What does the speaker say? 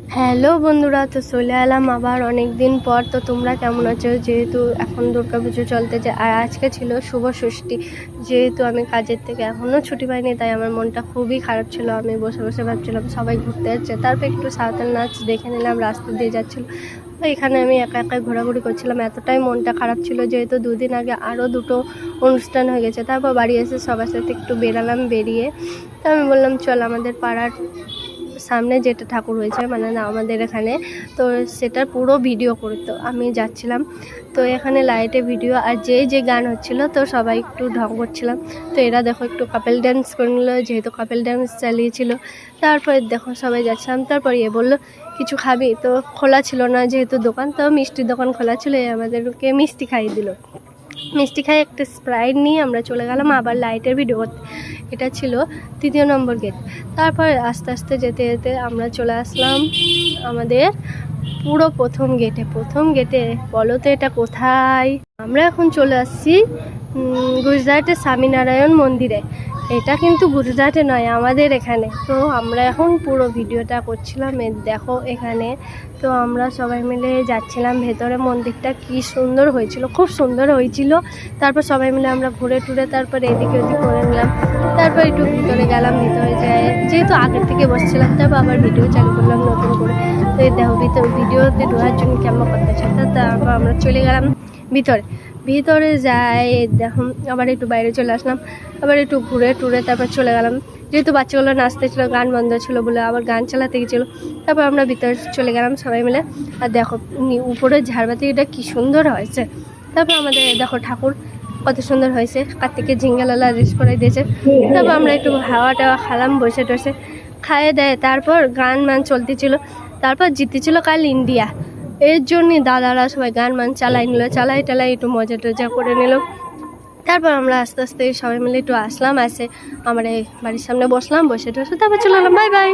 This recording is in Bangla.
হ্যালো বন্ধুরা, তো চলে এলাম আবার অনেক দিন পর। তো তোমরা কেমন আছো? যেহেতু এখন দুর্গাপুজো চলতেছে, আর আজকে ছিল শুভ ষষ্ঠী। যেহেতু আমি কাজের থেকে এখনও ছুটি পাইনি, তাই আমার মনটা খুবই খারাপ ছিল। আমি বসে বসে ভাবছিলাম সবাই ঘুরতে যাচ্ছে। তারপর একটু সাঁওতাল নাচ দেখে নিলাম, রাস্তা দিয়ে যাচ্ছিল। তো এখানে আমি একা একা ঘোরাঘুরি করছিলাম, এতটাই মনটা খারাপ ছিল যেহেতু দুদিন আগে আরও দুটো অনুষ্ঠান হয়ে গেছে। তারপর বাড়ি এসে সবার সাথে একটু বেরালাম, বেরিয়ে। তো আমি বললাম, চল আমাদের পাড়ার সামনে যেটা ঠাকুর হয়েছে মানে না, আমাদের এখানে। তো সেটার পুরো ভিডিও করতো আমি যাচ্ছিলাম। তো এখানে লাইটে ভিডিও আর যেই যে গান হচ্ছিল, তো সবাই একটু ঢং করছিলাম। তো এরা দেখো একটু কাপেল ড্যান্স করে নিল যেহেতু কাপেল ড্যান্স চালিয়েছিল। তারপরে দেখো সবাই যাচ্ছিলাম, তারপর এ বলল, কিছু খাবি? তো খোলা ছিল না যেহেতু দোকান, তো মিষ্টির দোকান খোলা ছিল আমাদেরকে মিষ্টি খাইয়ে দিল। মিষ্টি খাই একটা স্প্রাইট নিয়ে আমরা চলে গেলাম আবার লাইটের ভিডিও এটা ছিল তৃতীয় নম্বর গেট তারপর আস্তে আস্তে যেতে যেতে আমরা চলে আসলাম আমাদের পুরো প্রথম গেটে প্রথম গেটে বলো তো এটা কোথায়? আমরা এখন চলে আসছি গুজরাটের স্বামীনারায়ণ মন্দিরে। এটা কিন্তু গুজরাটে নয়, আমাদের এখানে। তো আমরা এখন পুরো ভিডিওটা করছিলাম দেখো এখানে। তো আমরা সবাই মিলে যাচ্ছিলাম, ভেতরে মন্দিরটা কি সুন্দর হয়েছিল, খুব সুন্দর হয়েছিল। তারপর সবাই মিলে আমরা ঘুরে টুরে তারপর এদিকে ওদিক করে নিলাম। তারপর একটু ভিতরে গেলাম, ভিতরে যায় যেহেতু আগের থেকে বসছিলাম, তারপর আবার ভিডিও চালু করলাম নতুন করে। তো এই দেখো, ভিতর ভিডিওতে ঢোকার জন্য কেমন করতে চাই? তারপর আমরা চলে গেলাম ভিতরে। ভিতরে যাই দেখো আবার একটু বাইরে চলে আসলাম। আবার একটু ঘুরে টুরে তারপর চলে গেলাম। যেহেতু বাচ্চাগুলো নাচতে ছিল, গান বন্ধ ছিল বলে আবার গান চালাতে গেছিল, তারপর আমরা ভিতরে চলে গেলাম সবাই মিলে। আর দেখো উপরের ঝাড়বাতি, এটা কি সুন্দর হয়েছে। তারপর আমাদের, দেখো, ঠাকুর কত সুন্দর হয়েছে। কার্তিকের ঝিঙ্গালালা রিস করে দিয়েছে। তারপর আমরা একটু হাওয়া টাওয়া খালাম বসে টসে খাইয়ে দেয়, তারপর গান মান চলতেছিল। তারপর জিতেছিল কাল ইন্ডিয়া। এর জন্যই দাদারা সবাই গান মান চালাই নিল, চালাই টালাই একটু মজা টজা করে নিল। তারপর আমরা আস্তে আস্তে সবাই মিলে একটু আসলাম আসে আমার এই বাড়ির সামনে বসলাম, বসে টসে তারপর চলে এলাম বাই বাই